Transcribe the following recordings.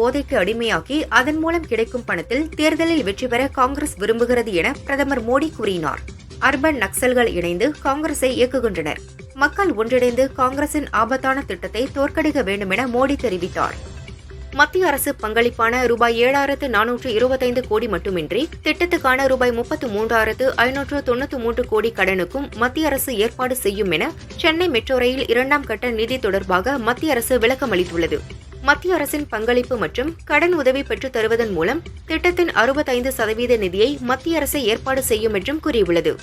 போதைக்கு அடிமையாக்கி அதன் மூலம் கிடைக்கும் பணத்தில் தேர்தலில் வெற்றி பெற காங்கிரஸ் விரும்புகிறது என பிரதமர் மோடி கூறினார். அர்பன் நக்சல்கள் இணைந்து காங்கிரஸை இயக்குகின்றனர். மக்கள் ஒன்றிணைந்து காங்கிரசின் ஆபத்தான திட்டத்தை தோற்கடிக்க வேண்டும் என மோடி தெரிவித்தார். மத்திய அரசு பங்களிப்பான ரூபாய் ஏழாயிரத்து நானூற்று இருபத்தைந்து கோடி மட்டுமின்றி திட்டத்துக்கான ரூபாய் முப்பத்து மூன்றாயிரத்து ஐநூற்று தொண்ணூற்று மூன்று கோடி கடனுக்கும் மத்திய அரசு ஏற்பாடு செய்யும் என சென்னை மெட்ரோ ரயில் இரண்டாம் கட்ட நிதி தொடர்பாக மத்திய அரசு விளக்கம் அளித்துள்ளது மத்திய அரசின் பங்களிப்பு மற்றும் கடன் உதவி பெற்றுத் தருவதன் மூலம் திட்டத்தின் அறுபத்தைந்து சதவீத நிதியை மத்திய அரசு ஏற்பாடு செய்யும் என்றும் கூறியுள்ளது.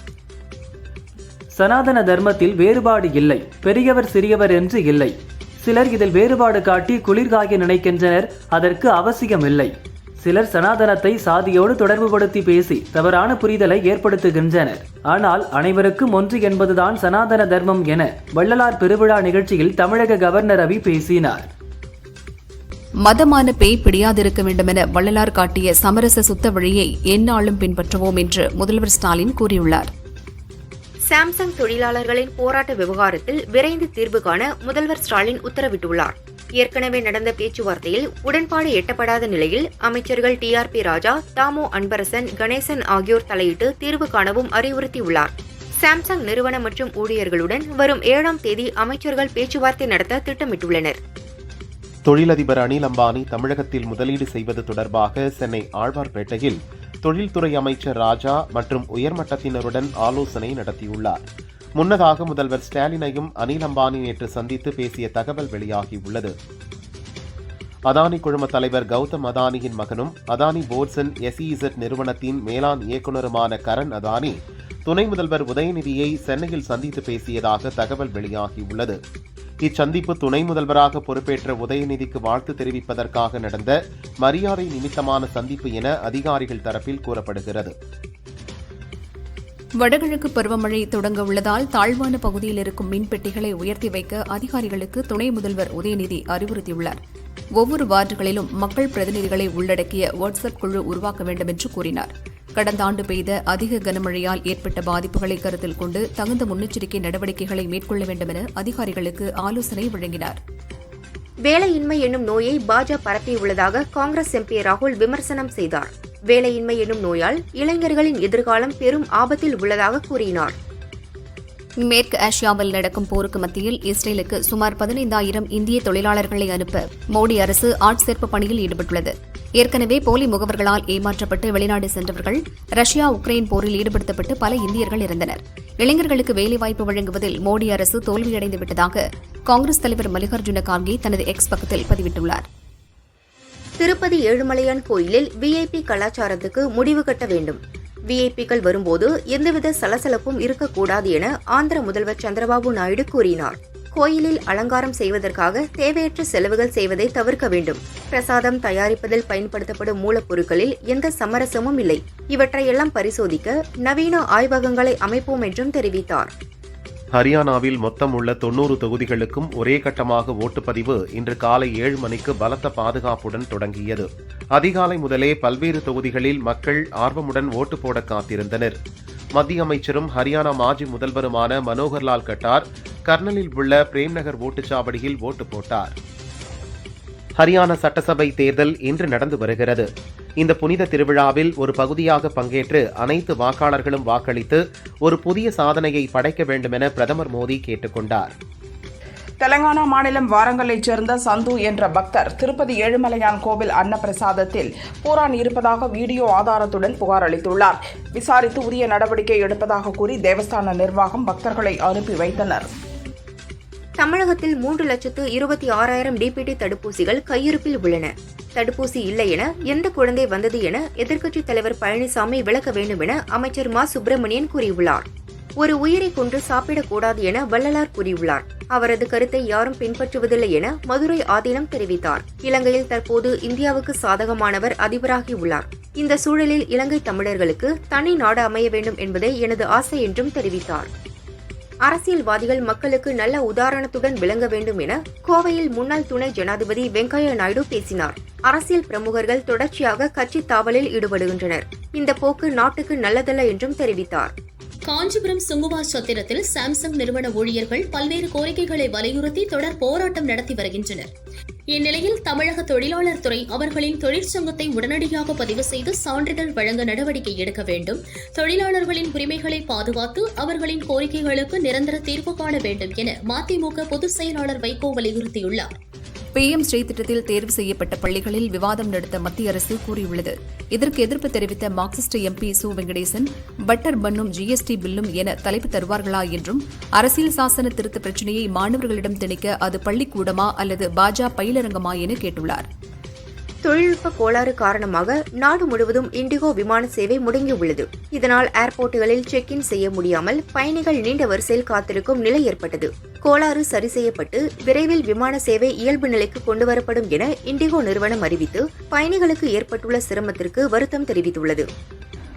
சனாதன தர்மத்தில் வேறுபாடு இல்லை பெரியவர் சிறியவர் என்று இல்லை. சிலர் இதில் வேறுபாடு காட்டி குளிர்காய நினைக்கின்றனர் அதற்கு அவசியமில்லை சிலர் சனாதனத்தை சாதியோடு தொடர்புபடுத்தி பேசி தவறான புரிதலை ஏற்படுத்துகின்றனர். ஆனால் அனைவருக்கும் ஒன்று என்பதுதான் சனாதன தர்மம் என வள்ளலார் பெருவிழா நிகழ்ச்சியில் தமிழக கவர்னர் ரவி பேசினார். மதமான பேய் பிடியாதிருக்க வேண்டுமென வள்ளலார் காட்டிய சமரச சுத்த வழியை எந்நாளும் பின்பற்றுவோம் என்று முதல்வர் ஸ்டாலின் கூறியுள்ளார். சாம்சங் தொழிலாளர்களின் போராட்ட விவகாரத்தில் விரைந்து தீர்வு காண முதல்வர் ஸ்டாலின் உத்தரவிட்டுள்ளார். ஏற்கனவே நடந்த பேச்சுவார்த்தையில் உடன்பாடு எட்டப்படாத நிலையில் அமைச்சர்கள் T R B Raja Thamo Anbarasan Ganesan ஆகியோர் தலையிட்டு தீர்வு காணவும் அறிவுறுத்தியுள்ளார். சாம்சங் நிறுவனம் மற்றும் ஊழியர்களுடன் வரும் ஏழாம் தேதி அமைச்சர்கள் பேச்சுவார்த்தை நடத்த திட்டமிட்டுள்ளனர். தொழிலதிபர் அனில் அம்பானி தமிழகத்தில் முதலீடு செய்வது தொடர்பாக சென்னை ஆழ்வார்பேட்டையில் தொழில்துறை அமைச்சர் ராஜா மற்றும் உயர்மட்டத்தினருடன் ஆலோசனை நடத்தியுள்ளார். முன்னதாக முதல்வர் ஸ்டாலினையும் அனில் அம்பானி நேற்று சந்தித்து பேசிய தகவல் வெளியாகியுள்ளது. அதானி குழும தலைவர் கௌதம் அதானியின் மகனும் அதானி போர்ட்ஸன் எஸ்இசட் நிறுவனத்தின் மேலாண் இயக்குநருமான கரண் அதானி துணை முதல்வர் உதயநிதியை சென்னையில் சந்தித்து பேசியதாக தகவல் வெளியாகியுள்ளது. இச்சந்திப்பு துணை முதல்வராக பொறுப்பேற்ற உதயநிதிக்கு வாழ்த்து தெரிவிப்பதற்காக நடந்த மரியாதை நிமித்தமான சந்திப்பு என அதிகாரிகள் தரப்பில் கூறப்படுகிறது. வடகிழக்கு பருவமழை தொடங்க உள்ளதால் தாழ்வான பகுதியில் இருக்கும் மின்பெட்டிகளை உயர்த்தி வைக்க அதிகாரிகளுக்கு துணை முதல்வர் உதயநிதி அறிவுறுத்தியுள்ளார். ஒவ்வொரு வார்டுகளிலும் மக்கள் பிரதிநிதிகளை உள்ளடக்கிய வாட்ஸ்அப் குழு உருவாக்க வேண்டும் என்று கூறினார். கடந்த ஆண்டு பெய்த அதிக கனமழையால் ஏற்பட்ட பாதிப்புகளை கருத்தில் கொண்டு தகுந்த முன்னெச்சரிக்கை நடவடிக்கைகளை மேற்கொள்ள வேண்டும் என அதிகாரிகளுக்கு ஆலோசனை வழங்கினார். வேலையின்மை என்னும் நோயை பாஜ பரப்பியுள்ளதாக காங்கிரஸ் எம்பி ராகுல் விமர்சனம் செய்தார். வேலையின்மை என்னும் நோயால் இளைஞர்களின் எதிர்காலம் பெரும் ஆபத்தில் உள்ளதாக கூறினார். மேற்கு ஆசியாவில் நடக்கும் போருக்கு மத்தியில் இஸ்ரேலுக்கு சுமார் பதினைந்தாயிரம் இந்திய தொழிலாளர்களை அனுப்ப மோடி அரசு ஆட்சேர்ப்பு பணியில் ஈடுபட்டுள்ளது. ஏற்கனவே போலி முகவர்களால் ஏமாற்றப்பட்டு வெளிநாடு சென்றவர்கள் ரஷ்யா உக்ரைன் போரில் ஈடுபடுத்தப்பட்டு பல இந்தியர்கள் இருந்தனர் இளைஞர்களுக்கு வேலைவாய்ப்பு வழங்குவதில் மோடி அரசு தோல்வியடைந்து விட்டதாக காங்கிரஸ் தலைவர் மல்லிகார்ஜுன கார்கே தனது எக்ஸ் பக்கத்தில் பதிவிட்டுள்ளார். திருப்பதி ஏழுமலையான் கோயிலில் விஐபி கலாச்சாரத்துக்கு முடிவு கட்ட வேண்டும். விஐபிக்கள் வரும்போது எந்தவித சலசலப்பும் இருக்கக்கூடாது என ஆந்திர முதல்வர் சந்திரபாபு நாயுடு கூறினார். கோயிலில் அலங்காரம் செய்வதற்காக தேவையற்ற செலவுகள் செய்வதை தவிர்க்க வேண்டும். பிரசாதம் தயாரிப்பதில் பயன்படுத்தப்படும் மூலப்பொருட்களில் எந்த சமரசமும் இல்லை. இவற்றையெல்லாம் பரிசோதிக்க நவீன ஆய்வகங்களை அமைப்போம் என்றும் தெரிவித்தார். ஹரியானாவில் மொத்தம் உள்ள தொன்னூறு தொகுதிகளுக்கும் ஒரே கட்டமாக ஓட்டுப்பதிவு இன்று காலை ஏழு மணிக்கு பலத்த பாதுகாப்புடன் தொடங்கியது. அதிகாலை முதலே பல்வேறு தொகுதிகளில் மக்கள் ஆர்வமுடன் ஓட்டு போட காத்திருந்தனர். மத்திய அமைச்சரும் ஹரியானா மாஜி முதல்வருமான மனோகர்லால் கட்டார் கர்னலில் உள்ள பிரேம்நகர் ஓட்டுச்சாவடியில் ஓட்டு போட்டார். ஹரியானா சட்டசபை தேர்தல் இன்று நடந்து வருகிறது. இந்த புனித திருவிழாவில் ஒரு பகுதியாக பங்கேற்று அனைத்து வாக்காளர்களும் வாக்களித்து ஒரு புதிய சாதனையை படைக்க வேண்டுமென பிரதமர் மோடி கேட்டுக்கொண்டார். தெலங்கானா மாநிலம் வாரங்கலைச் சேர்ந்த சந்து என்ற பக்தர் திருப்பதி ஏழுமலையான் கோவில் அன்னப்பிரசாதத்தில் பூரான் இருப்பதாக வீடியோ ஆதாரத்துடன் புகார் அளித்துள்ளார். விசாரித்து உரிய நடவடிக்கை எடுப்பதாக கூறி தேவஸ்தான நிர்வாகம் பக்தர்களை அனுப்பி வைத்தனர். தமிழகத்தில் மூன்று லட்சத்து இருபத்தி ஆறாயிரம் டிபிடி தடுப்பூசிகள் கையிருப்பில் உள்ளன. தடுப்பூசி இல்லை என எந்த குழந்தை வந்தது என எதிர்க்கட்சித் தலைவர் பழனிசாமி விளக்க வேண்டும் என அமைச்சர் மா. சுப்பிரமணியன் கூறியுள்ளார். ஒரு உயிரை கொன்று சாப்பிடக்கூடாது என வள்ளலார் கூறியுள்ளார். அவரது கருத்தை யாரும் பின்பற்றுவதில்லை என மதுரை ஆதீனம் தெரிவித்தார். இலங்கையில் தற்போது இந்தியாவுக்கு சாதகமானவர் அதிபராகியுள்ளார் இந்த சூழலில் இலங்கை தமிழர்களுக்கு தனி நாடு அமைய வேண்டும் என்பதே எனது ஆசை என்றும் தெரிவித்தார். அரசியல்வாதிகள் மக்களுக்கு நல்ல உதாரணத்துடன் விளங்க வேண்டும் என கோவையில் முன்னாள் துணை ஜனாதிபதி வெங்கையா நாயுடு பேசினார். அரசியல் பிரமுகர்கள் தொடர்ச்சியாக கட்சி தாவலில் ஈடுபடுகின்றனர். இந்த போக்கு நாட்டுக்கு நல்லதல்ல என்றும் தெரிவித்தார். காஞ்சிபுரம் சுங்குவா சத்திரத்தில் சாம்சங் நிறுவன ஊழியர்கள் பல்வேறு கோரிக்கைகளை வலியுறுத்தி தொடர் போராட்டம் நடத்தி வருகின்றனர். இந்நிலையில் தமிழக தொழிலாளர் துறை அவர்களின் தொழிற்சங்கத்தை உடனடியாக பதிவு செய்து சான்றிதழ் வழங்க நடவடிக்கை எடுக்க வேண்டும். தொழிலாளர்களின் உரிமைகளை பாதுகாத்து அவர்களின் கோரிக்கைகளுக்கு நிரந்தர தீர்வு காண வேண்டும் என மதிமுக பொதுச் செயலாளர் வைகோ வலியுறுத்தியுள்ளார். பிஎம் ஸ்ரீ திட்டத்தில் தேர்வு செய்யப்பட்ட பள்ளிகளில் விவாதம் நடத்த மத்திய அரசு கூறியுள்ளது. இதற்கு எதிர்ப்பு தெரிவித்த Marxist M P Su Venkatesan butter பன்னும் G S T பில்லும் என தலைப்பு தருவார்களா என்றும் அரசியல் சாசன திருத்த பிரச்சினையை மாணவர்களிடம் திணிக்க அது பள்ளிக்கூடமா அல்லது பாஜ பயிலரங்கமா என கேட்டுள்ளார். தொழில்நுட்ப கோளாறு காரணமாக நாடு முழுவதும் இண்டிகோ விமான சேவை முடங்கியுள்ளது. இதனால் ஏர்போர்ட்டுகளில் செக் இன் செய்ய முடியாமல் பயணிகள் நீண்ட வரிசையில் காத்திருக்கும் நிலை ஏற்பட்டது. கோளாறு சரி செய்யப்பட்டு விரைவில் விமான சேவை இயல்பு நிலைக்கு கொண்டுவரப்படும் என இண்டிகோ நிறுவனம் அறிவித்து பயணிகளுக்கு ஏற்பட்டுள்ள சிரமத்திற்கு வருத்தம் தெரிவித்துள்ளது.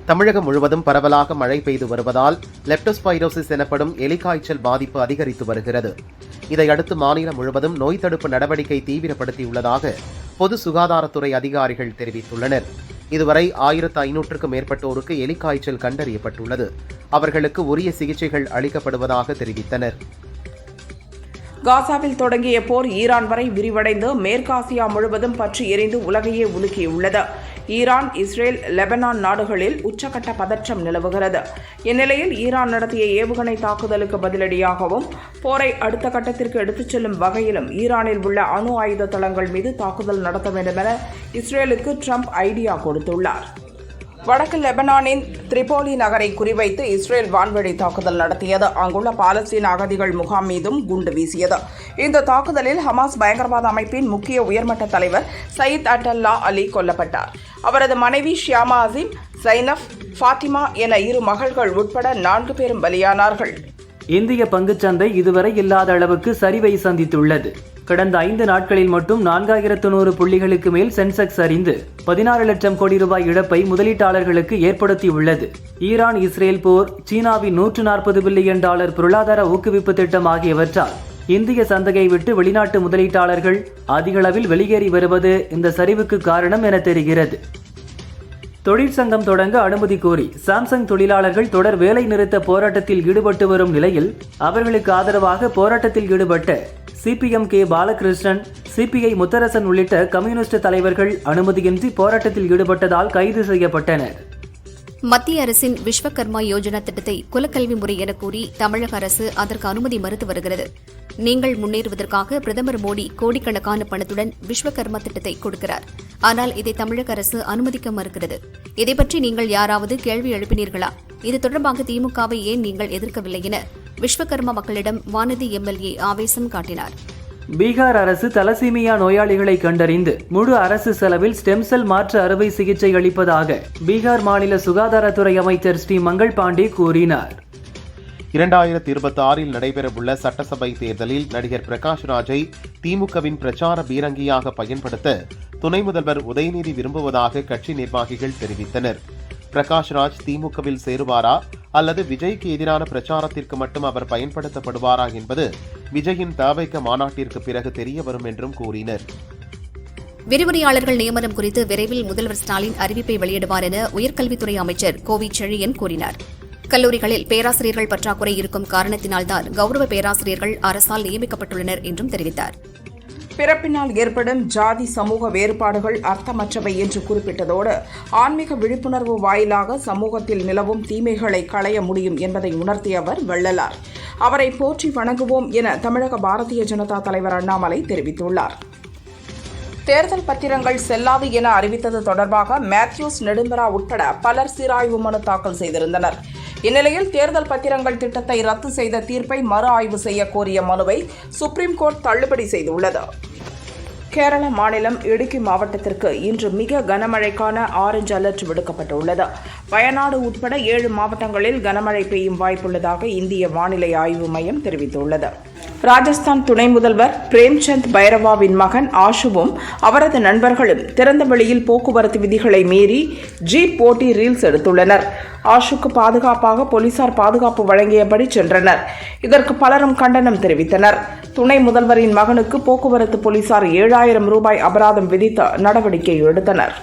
தமிழகம் முழுவதும் பரவலாக மழை பெய்து வருவதால் லெப்டோஸ்பைரோசிஸ் எனப்படும் எலிகாய்ச்சல் பாதிப்பு அதிகரித்து வருகிறது. இதையடுத்து மாநிலம் முழுவதும் நோய் தடுப்பு நடவடிக்கை தீவிரப்படுத்தியுள்ளதாக பொது சுகாதாரத்துறை அதிகாரிகள் தெரிவித்துள்ளனர். இதுவரை ஆயிரத்து ஐநூற்றுக்கும் மேற்பட்டோருக்கு எலிக்காய்ச்சல் கண்டறியப்பட்டுள்ளது. அவர்களுக்கு உரிய சிகிச்சைகள் அளிக்கப்படுவதாக தெரிவித்தனர். காசாவில் தொடங்கிய போர் ஈரான் வரை விரிவடைந்து மேற்காசியா முழுவதும் பற்றி எரிந்து உலகையே உலுக்கியுள்ளது. ஈரான் இஸ்ரேல் லெபனான் நாடுகளில் உச்சகட்ட பதற்றம் நிலவுகிறது. இந்நிலையில் ஈரான் நடத்திய ஏவுகணை தாக்குதலுக்கு பதிலடியாகவும் போரை அடுத்த கட்டத்திற்கு எடுத்துச் செல்லும் வகையிலும் ஈரானில் உள்ள அணு ஆயுத தளங்கள் மீது தாக்குதல் நடத்த வேண்டுமென இஸ்ரேலுக்கு ட்ரம்ப் ஐடியா கொடுத்துள்ளார். வடக்கு லெபனானின் திரிபோலி நகரை குறிவைத்து இஸ்ரேல் வான்வழி தாக்குதல் நடத்தியது. அங்குள்ள பாலஸ்தீன அகதிகள் முகாம் மீதும் குண்டு வீசியது. இந்த தாக்குதலில் ஹமாஸ் பயங்கரவாத அமைப்பின் முக்கிய உயர்மட்ட தலைவர் சயீத் அட்டல்லா அலி கொல்லப்பட்டார். அவரது மனைவி ஷியாமா அசிம் சைனப் ஃபாத்திமா என இரு மகள்கள் உட்பட நான்கு பேரும் பலியானார்கள். இந்திய பங்குச்சந்தை இதுவரை இல்லாத அளவுக்கு சரிவை சந்தித்துள்ளது. கடந்த ஐந்து நாட்களில் மட்டும் நான்காயிரத்து நூறு புள்ளிகளுக்கு மேல் சென்செக்ஸ் சரிந்து பதினாறு லட்சம் கோடி ரூபாய் இழப்பை முதலீட்டாளர்களுக்கு ஏற்படுத்தியுள்ளது. ஈரான் இஸ்ரேல் போர் சீனாவின் நூற்று நாற்பது பில்லியன் டாலர் பொருளாதார ஊக்குவிப்பு திட்டம் ஆகியவற்றால் இந்திய சந்தையை விட்டு வெளிநாட்டு முதலீட்டாளர்கள் அதிகளவில் வெளியேறி வருவது இந்த சரிவுக்கு காரணம் என தெரிகிறது. தொழிற்சங்கம் தொடங்க அனுமதி கோரி சாம்சங் தொழிலாளர்கள் தொடர் வேலை நிறுத்த போராட்டத்தில் ஈடுபட்டு வரும் நிலையில் அவர்களுக்கு ஆதரவாக போராட்டத்தில் ஈடுபட்ட CPM K Balakrishnan CPI Mutharasan உள்ளிட்ட கம்யூனிஸ்ட் தலைவர்கள் அனுமதியின்றி போராட்டத்தில் ஈடுபட்டதால் கைது செய்யப்பட்டனர். மத்திய அரசின் விஸ்வகர்மா யோஜனா திட்டத்தை குலக்கல்வி முறை என கூறி தமிழக அரசு அதற்கு அனுமதி மறுத்து வருகிறது. நீங்கள் முன்னேறுவதற்காக பிரதமர் மோடி கோடிக்கணக்கான பணத்துடன் விஸ்வகர்மா திட்டத்தை கொடுக்கிறார். ஆனால் இதை தமிழக அரசு அனுமதிக்க மறுக்கிறது. இதை பற்றி நீங்கள் யாராவது கேள்வி எழுப்பினீர்களா? இது தொடர்பாக திமுகவை ஏன் நீங்கள் எதிர்க்கவில்லை என விஸ்வகர்மா மக்களிடம் வானதி எம்எல்ஏ ஆவேசம் காட்டினார். பீகார் அரசு தலசீமியா நோயாளிகளை கண்டறிந்து முழு அரசு செலவில் ஸ்டெம் செல் மாற்று அறுவை சிகிச்சை அளிப்பதாக பீகார் மாநில சுகாதாரத்துறை அமைச்சர் ஸ்ரீ மங்கள் பாண்டே கூறினார். இரண்டாயிரத்தி இருபத்தி ஆறில் நடைபெறவுள்ள சட்டசபை தேர்தலில் நடிகர் பிரகாஷ் ராஜை திமுகவின் பிரச்சார பீரங்கியாக பயன்படுத்த துணை முதல்வர் உதயநிதி விரும்புவதாக கட்சி நிர்வாகிகள் தெரிவித்தனர். பிரகாஷ் ராஜ் திமுகவில் சேருவாரா? அல்லது விஜய்க்கு எதிரான பிரச்சாரத்திற்கு மட்டும் அவர் பயன்படுத்தப்படுவாரா என்பது விஜயின் தாவைக்க மாநாட்டிற்கு பிறகு தெரிய வரும் என்றும் கூறினர். விரிவுரையாளர்கள் நியமனம் குறித்து விரைவில் முதல்வர் ஸ்டாலின் அறிவிப்பை வெளியிடுவார் என உயர்கல்வித்துறை அமைச்சர் கோவி செழியன் கூறினார். கல்லூரிகளில் பேராசிரியர்கள் பற்றாக்குறை இருக்கும் காரணத்தினால்தான் கௌரவ பேராசிரியர்கள் அரசால் நியமிக்கப்பட்டுள்ளனர் என்றும் தெரிவித்தார். பிறப்பினால் ஏற்படும் ஜாதி சமூக வேறுபாடுகள் அர்த்தமற்றவை என்று குறிப்பிட்டதோடு ஆன்மீக விழிப்புணர்வு வாயிலாக சமூகத்தில் நிலவும் தீமைகளை களைய முடியும் என்பதை உணர்த்திய அவர் வள்ளலார். அவரை போற்றி வணங்குவோம் என தமிழக பாரதிய ஜனதா தலைவர் அண்ணாமலை தெரிவித்துள்ளார். தேர்தல் பத்திரங்கள் செல்லாது என அறிவித்தது தொடர்பாக மேத்யூஸ் நெடும்பரா உட்பட பலர் சீராய்வு மனு தாக்கல் செய்திருந்தனர். இந்நிலையில் தேர்தல் பத்திரங்கள் திட்டத்தை ரத்து செய்த தீர்ப்பை மறு ஆய்வு செய்ய கோரிய மனுவை சுப்ரீம் கோர்ட் தள்ளுபடி செய்துள்ளது. கேரள மாநிலம் இடுக்கி மாவட்டத்திற்கு இன்று மிக கனமழைக்கான ஆரஞ்சு அலர்ட் விடுக்கப்பட்டுள்ளது. வயநாடு உட்பட ஏழு மாவட்டங்களில் கனமழை பெய்யும் வாய்ப்புள்ளதாக இந்திய வானிலை ஆய்வு மையம் தெரிவித்துள்ளது. ராஜஸ்தான் துணை முதல்வர் பிரேம்சந்த் பைரவாவின் மகன் ஆஷுவும் அவரது நண்பர்களும் திறந்த வெளியில் போக்குவரத்து விதிகளை மீறி ஜீப் போட்டி ரீல்ஸ் எடுத்துள்ளனர். ஆஷுக்கு பாதுகாப்பாக போலீசார் பாதுகாப்பு வழங்கியபடி சென்றனர். இதற்கு பலரும் கண்டனம் தெரிவித்தனர். துணை முதல்வரின் மகனுக்கு போக்குவரத்து போலீசார் ஏழாயிரம் ரூபாய் அபராதம் விதித்த நடவடிக்கை எடுத்தனர்.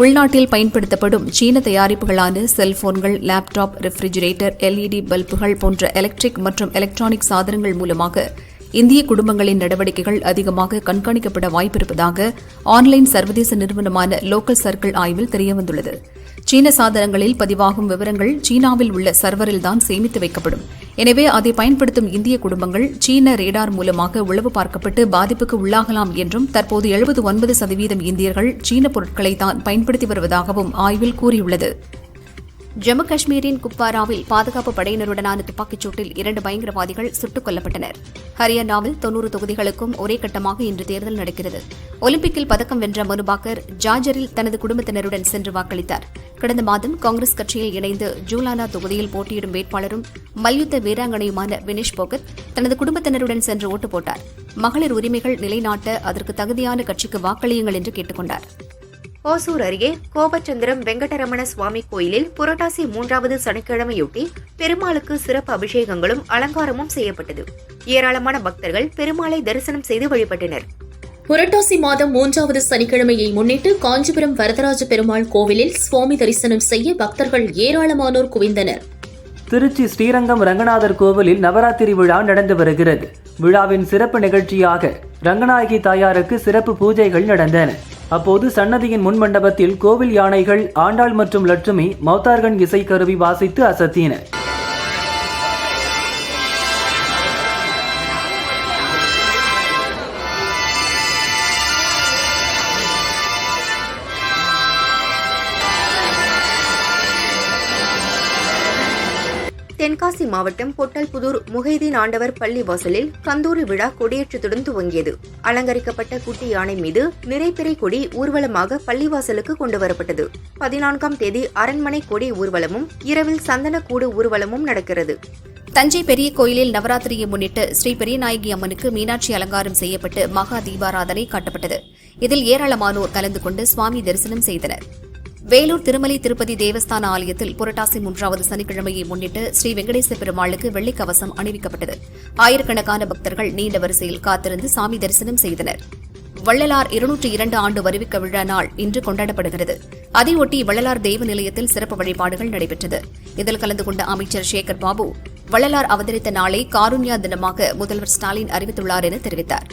உள்நாட்டில் பயன்படுத்தப்படும் சீன தயாரிப்புகளான செல்போன்கள் laptop refrigerator L E D பல்புகள் போன்ற எலக்ட்ரிக் மற்றும் எலக்ட்ரானிக் சாதனங்கள் மூலமாக இந்திய குடும்பங்களின் நடவடிக்கைகள் அதிகமாக கண்காணிக்கப்பட வாய்ப்பிருப்பதாக ஆன்லைன் சர்வதேச நிறுவனமான லோக்கல் சர்க்கிள் ஆய்வில் தெரியவந்துள்ளது. சீன சாதனங்களில் பதிவாகும் விவரங்கள் சீனாவில் உள்ள சர்வரில்தான் சேமித்து வைக்கப்படும். எனவே அதை பயன்படுத்தும் இந்திய குடும்பங்கள் சீன ரேடார் மூலமாக உளவு பார்க்கப்பட்டு பாதிப்புக்கு உள்ளாகலாம் என்றும் தற்போது எழுபது ஒன்பது சதவீதம் இந்தியர்கள் சீன பொருட்களை தான் பயன்படுத்தி வருவதாகவும் ஆய்வில் கூறியுள்ளது. ஜம்மு காஷ்மீரின் குப்வாராவில் பாதுகாப்பு படையினருடனான துப்பாக்கிச் சூட்டில் இரண்டு பயங்கரவாதிகள் சுட்டுக் கொல்லப்பட்டனர். ஹரியானாவில் தொன்னூறு தொகுதிகளுக்கும் ஒரே கட்டமாக இன்று தேர்தல் நடக்கிறது. ஒலிம்பிக்கில் பதக்கம் வென்ற மனுபாக்கர் ஜார்ஜரில் தனது குடும்பத்தினருடன் சென்று வாக்களித்தார். கடந்த மாதம் காங்கிரஸ் கட்சியில் இணைந்து ஜூலானா தொகுதியில் போட்டியிடும் வேட்பாளரும் மல்யுத்த வீராங்கனையுமான வினேஷ் போகத் தனது குடும்பத்தினருடன் சென்று ஓட்டு போட்டார். மகளிர் உரிமைகள் நிலைநாட்ட அதற்கு தகுதியான கட்சிக்கு வாக்களியுங்கள் என்று கேட்டுக் கொண்டாா் ஓசூர் அருகே கோபச்சந்திரம் வெங்கடரமண சுவாமி கோயிலில் புரட்டாசி மூன்றாவது சனிக்கிழமையொட்டி பெருமாளுக்கு சிறப்பு அபிஷேகங்களும் அலங்காரமும் செய்யப்பட்டது. ஏராளமான பக்தர்கள் பெருமாளை தரிசனம் செய்து வழிபட்டனர். புரட்டாசி மாதம் மூன்றாவது சனிக்கிழமையை முன்னிட்டு காஞ்சிபுரம் வரதராஜ பெருமாள் கோவிலில் சுவாமி தரிசனம் செய்ய பக்தர்கள் ஏராளமானோர் குவிந்தனர். திருச்சி ஸ்ரீரங்கம் ரங்கநாதர் கோவிலில் நவராத்திரி விழா நடந்து வருகிறது. விழாவின் சிறப்பு நிகழ்ச்சியாக ரங்கநாயகி தாயாருக்கு சிறப்பு பூஜைகள் நடந்தன. அப்போது சன்னதியின் முன் மண்டபத்தில் கோவில் யானைகள் ஆண்டாள் மற்றும் லட்சுமி மௌத்தார்கன் கருவி வாசித்து அசத்தின. மாவட்டம் பொட்டல்புதூர் முகைதீன் ஆண்டவர் பள்ளி வாசலில் கந்தூரி விழா கொடியேற்றத்துடன் துவங்கியது. அலங்கரிக்கப்பட்ட குட்டி யானை மீது நிறைப்பிறை கொடி ஊர்வலமாக பள்ளிவாசலுக்கு கொண்டுவரப்பட்டது. பதினான்காம் தேதி அரண்மனை கொடி ஊர்வலமும் இரவில் சந்தனக்கூடு ஊர்வலமும் நடக்கிறது. தஞ்சை பெரிய கோயிலில் நவராத்திரியை முன்னிட்டு ஸ்ரீ பெரியநாயகி அம்மனுக்கு மீனாட்சி அலங்காரம் செய்யப்பட்டு மகா தீபாராதனை காட்டப்பட்டது. இதில் ஏராளமானோர் கலந்து கொண்டு சுவாமி தரிசனம் செய்தனர். வேலூர் திருமலை திருப்பதி தேவஸ்தான ஆலயத்தில் புரட்டாசி மூன்றாவது சனிக்கிழமையை முன்னிட்டு ஸ்ரீ வெங்கடேச பெருமாளுக்கு வெள்ளிக்கவசம் அணிவிக்கப்பட்டது. ஆயிரக்கணக்கான பக்தர்கள் நீண்ட வரிசையில் காத்திருந்து சாமி தரிசனம் செய்தனர். வள்ளலார் இருநூற்று இரண்டு ஆண்டு வருவிக்க விழா நாள் இன்று கொண்டாடப்படுகிறது. அதையொட்டி வள்ளலார் தெய்வ நிலையத்தில் சிறப்பு வழிபாடுகள் நடைபெற்றது. இதில் கலந்து கொண்ட அமைச்சர் சேகர் பாபு வள்ளலார் அவதரித்த நாளை காருண்யா தினமாக முதல்வர் ஸ்டாலின் அறிவித்துள்ளார் என தெரிவித்தார்.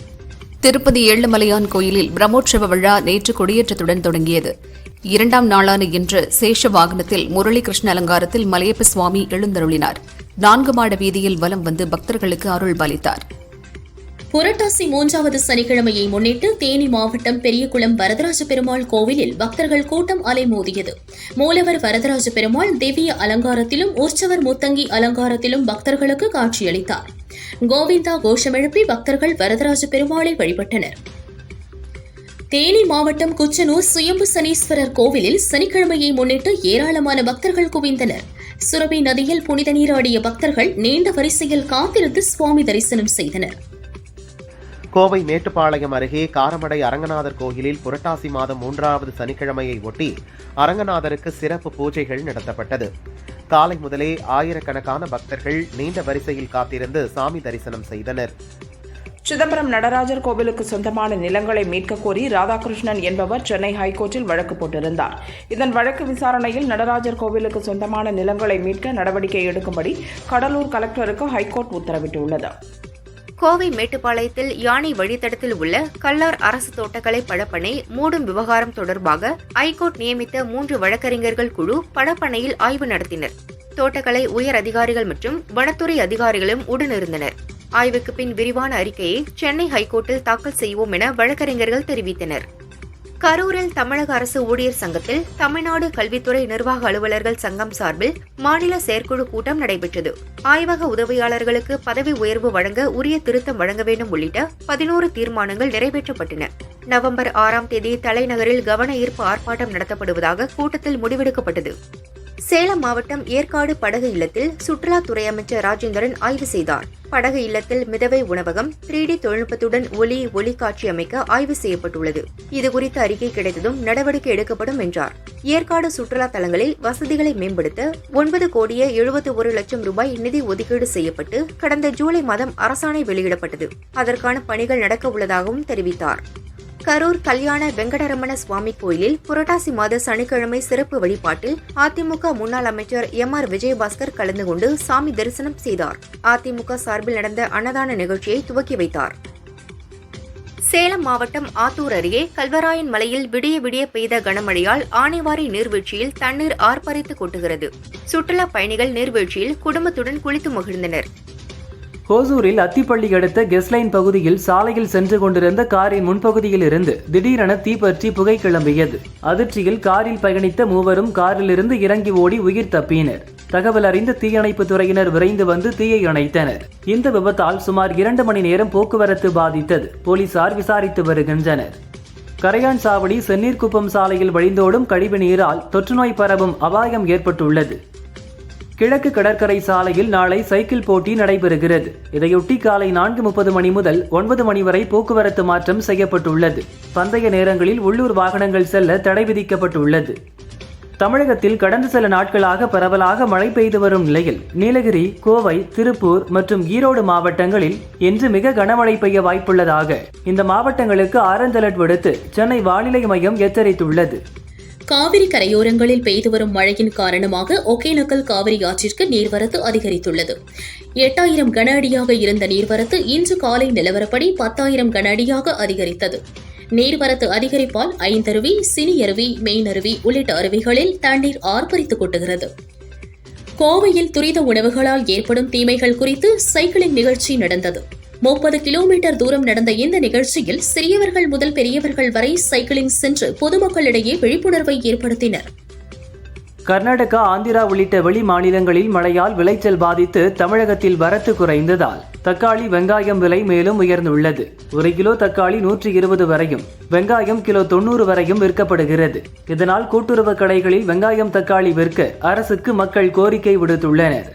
திருப்பதி ஏழுமலையான் கோயிலில் பிரம்மோற்சவ விழா நேற்று கொடியேற்றத்துடன் தொடங்கியது. இரண்டாம் நாளான இன்று சேஷ வாகனத்தில் முரளி கிருஷ்ண அலங்காரத்தில் மலையப்ப சுவாமி எழுந்தருளினார். நான்கு மாட வீதியில் வலம் வந்து பக்தர்களுக்கு அருள் பாலித்தார் புரட்டாசி மூன்றாவது சனிக்கிழமையை முன்னிட்டு தேனி மாவட்டம் பெரியகுளம் வரதராஜ பெருமாள் கோவிலில் பக்தர்கள் கூட்டம் அலைமோதியது மூலவர் வரதராஜ பெருமாள் திவ்ய அலங்காரத்திலும் உற்சவர் முத்தங்கி அலங்காரத்திலும் பக்தர்களுக்கு காட்சியளித்தார். கோவிந்தா கோஷமெழுப்பி பக்தர்கள் வரதராஜ பெருமாளை வழிபட்டனர். தேனி மாவட்டம் குச்சனூர் சுயம்பு சனீஸ்வரர் கோவிலில் சனிக்கிழமையை முன்னிட்டு ஏராளமான பக்தர்கள் குவிந்தனர். சுரபி நதியில் புனித நீராடிய பக்தர்கள் நீண்ட வரிசையில் காத்திருந்து சுவாமி தரிசனம் செய்தனர். கோவை மேட்டுப்பாளையம் அருகே காரமடை அரங்கநாதர் கோயிலில் புரட்டாசி மாதம் மூன்றாவது சனிக்கிழமையை ஒட்டி அரங்கநாதருக்கு சிறப்பு பூஜைகள் நடத்தப்பட்டது. காலை முதலே ஆயிரக்கணக்கான பக்தர்கள் நீண்ட வரிசையில் காத்திருந்து சாமி தரிசனம் செய்தனர். சிதம்பரம் நடராஜர் கோவிலுக்கு சொந்தமான நிலங்களை மீட்கக் கோரி ராதாகிருஷ்ணன் என்பவர் சென்னை ஹைகோர்ட்டில் வழக்கு போட்டிருந்தார். இதன் வழக்கு விசாரணையில் நடராஜர் கோவிலுக்கு சொந்தமான நிலங்களை மீட்க நடவடிக்கை எடுக்கும்படி கடலூர் கலெக்டருக்கு ஹைகோர்ட் உத்தரவிட்டுள்ளது. கோவை மேட்டுப்பாளையத்தில் யானை வழித்தடத்தில் உள்ள கல்லார் அரசு தோட்டக்கலை பழப்பனை மூடும் விவகாரம் தொடர்பாக ஐகோர்ட் நியமித்த மூன்று வழக்கறிஞர்கள் குழு படப்பனையில் ஆய்வு நடத்தினர். தோட்டக்கலை உயர் அதிகாரிகள் மற்றும் வனத்துறை அதிகாரிகளும் உடனிருந்தனர். ஆய்வுக்கு பின் விரிவான அறிக்கையை சென்னை ஹைகோர்ட்டில் தாக்கல் செய்வோம் என வழக்கறிஞர்கள் தெரிவித்தனர். கரூரில் தமிழக அரசு ஊழியர் சங்கத்தில் தமிழ்நாடு கல்வித்துறை நிர்வாக அலுவலர்கள் சங்கம் சார்பில் மாநில செயற்குழு கூட்டம் நடைபெற்றது. ஆய்வக உதவியாளர்களுக்கு பதவி உயர்வு வழங்க உரிய திருத்தம் வழங்க வேண்டும் உள்ளிட்ட பதினோரு தீர்மானங்கள் நிறைவேற்றப்பட்டன. நவம்பர் ஆறாம் தேதி தலைநகரில் கவன ஈர்ப்பு ஆர்ப்பாட்டம் நடத்தப்படுவதாக கூட்டத்தில் முடிவெடுக்கப்பட்டது. சேலம் மாவட்டம் ஏற்காடு படகு இல்லத்தில் சுற்றுலாத்துறை அமைச்சர் ராஜேந்திரன் ஆய்வு செய்தார். படகு இல்லத்தில் மிதவை உணவகம் த்ரீ டி தொழில்நுட்பத்துடன் ஒலி ஒளி காட்சி அமைக்க ஆய்வு செய்யப்பட்டுள்ளது. இதுகுறித்த அறிக்கை கிடைத்ததும் நடவடிக்கை எடுக்கப்படும் என்றார். ஏற்காடு சுற்றுலா தலங்களில் வசதிகளை மேம்படுத்த ஒன்பது கோடியே எழுபத்தி ஒரு லட்சம் ரூபாய் நிதி ஒதுக்கீடு செய்யப்பட்டு கடந்த ஜூலை மாதம் அரசாணை வெளியிடப்பட்டது. அதற்கான பணிகள் நடக்க உள்ளதாகவும் தெரிவித்தார். கரூர் கல்யாண வெங்கடரமண சுவாமி கோயிலில் புரட்டாசி மாத சனிக்கிழமை சிறப்பு வழிபாட்டில் அதிமுக முன்னாள் அமைச்சர் எம் ஆர் விஜயபாஸ்கர் கலந்து கொண்டு சாமி தரிசனம் செய்தார். அதிமுக சார்பில் நடந்த அன்னதான நிகழ்ச்சியை துவக்கி வைத்தார். சேலம் மாவட்டம் ஆத்தூர் அருகே கல்வராயன் மலையில் விடிய விடிய பெய்த கனமழையால் ஆனைவாரி நீர்வீழ்ச்சியில் தண்ணீர் ஆர்ப்பரித்து கொட்டுகிறது. சுற்றுலா பயணிகள் நீர்வீழ்ச்சியில் குடும்பத்துடன் குளித்து மகிழ்ந்தனர். ஹோசூரில் அத்திப்பள்ளி அடுத்த கெஸ்லைன் பகுதியில் சாலையில் சென்று கொண்டிருந்த காரின் முன்பகுதியில் இருந்து திடீரென தீப்பற்றி புகை கிளம்பியது. அதிர்ச்சியில் காரில் பயணித்த மூவரும் காரிலிருந்து இறங்கி ஓடி உயிர் தப்பினர். தகவல் அறிந்த தீயணைப்பு துறையினர் விரைந்து வந்து தீயை அணைத்தனர். இந்த விபத்தால் சுமார் இரண்டு மணி நேரம் போக்குவரத்து பாதித்தது. போலீசார் விசாரித்து வருகின்றனர். கரையான் சாவடி செந்நீர்குப்பம் சாலையில் வழிந்தோடும் கழிவு நீரால் தொற்றுநோய் பரவும் அபாயம் ஏற்பட்டுள்ளது. கிழக்கு கடற்கரை சாலையில் நாளை சைக்கிள் போட்டி நடைபெறுகிறது. இதையொட்டி காலை நான்கு முப்பது மணி முதல் ஒன்பது மணி வரை போக்குவரத்து மாற்றம் செய்யப்பட்டுள்ளது. பந்தய நேரங்களில் உள்ளூர் வாகனங்கள் செல்ல தடை விதிக்கப்பட்டுள்ளது. தமிழகத்தில் கடந்த சில நாட்களாக பரவலாக மழை பெய்து வரும் நிலையில் நீலகிரி கோவை திருப்பூர் மற்றும் ஈரோடு மாவட்டங்களில் இன்று மிக கனமழை பெய்ய வாய்ப்புள்ளதாக இந்த மாவட்டங்களுக்கு ஆரஞ்ச் அலர்ட் விடுத்து சென்னை வானிலை மையம் எச்சரித்துள்ளது. காவிரி கரையோரங்களில் பெய்து வரும் மழையின் காரணமாக ஒகேனக்கல் காவிரி ஆற்றிற்கு நீர்வரத்து அதிகரித்துள்ளது. எட்டாயிரம் கன அடியாக இருந்த நீர்வரத்து இன்று காலை நிலவரப்படி பத்தாயிரம் கன அடியாக அதிகரித்தது. நீர்வரத்து அதிகரிப்பால் ஐந்தருவி சினியருவி மெயினருவி உள்ளிட்ட அருவிகளில் தண்ணீர் ஆர்ப்பரித்துக் கொட்டுகிறது. கோவையில் துரித உணவுகளால் ஏற்படும் தீமைகள் குறித்து சைக்கிளிங் நிகழ்ச்சி நடந்தது. முப்பது கிலோமீட்டர் தூரம் நடந்த இந்த நிகழ்ச்சியில் சிறியவர்கள் முதல் பெரியவர்கள் வரை சைக்கிளிங் சென்று பொதுமக்களிடையே விழிப்புணர்வை ஏற்படுத்தினர். கர்நாடகா ஆந்திரா உள்ளிட்ட வெளி மாநிலங்களில் மழையால் விளைச்சல் பாதித்து தமிழகத்தில் வரத்து குறைந்ததால் தக்காளி வெங்காயம் விலை மேலும் உயர்ந்துள்ளது. ஒரு கிலோ தக்காளி நூற்றி இருபது வரையும் வெங்காயம் கிலோ தொண்ணூறு வரையும் விற்கப்படுகிறது. இதனால் கூட்டுறவு கடைகளில் வெங்காயம் தக்காளி விற்க அரசுக்கு மக்கள் கோரிக்கை விடுத்துள்ளனர்.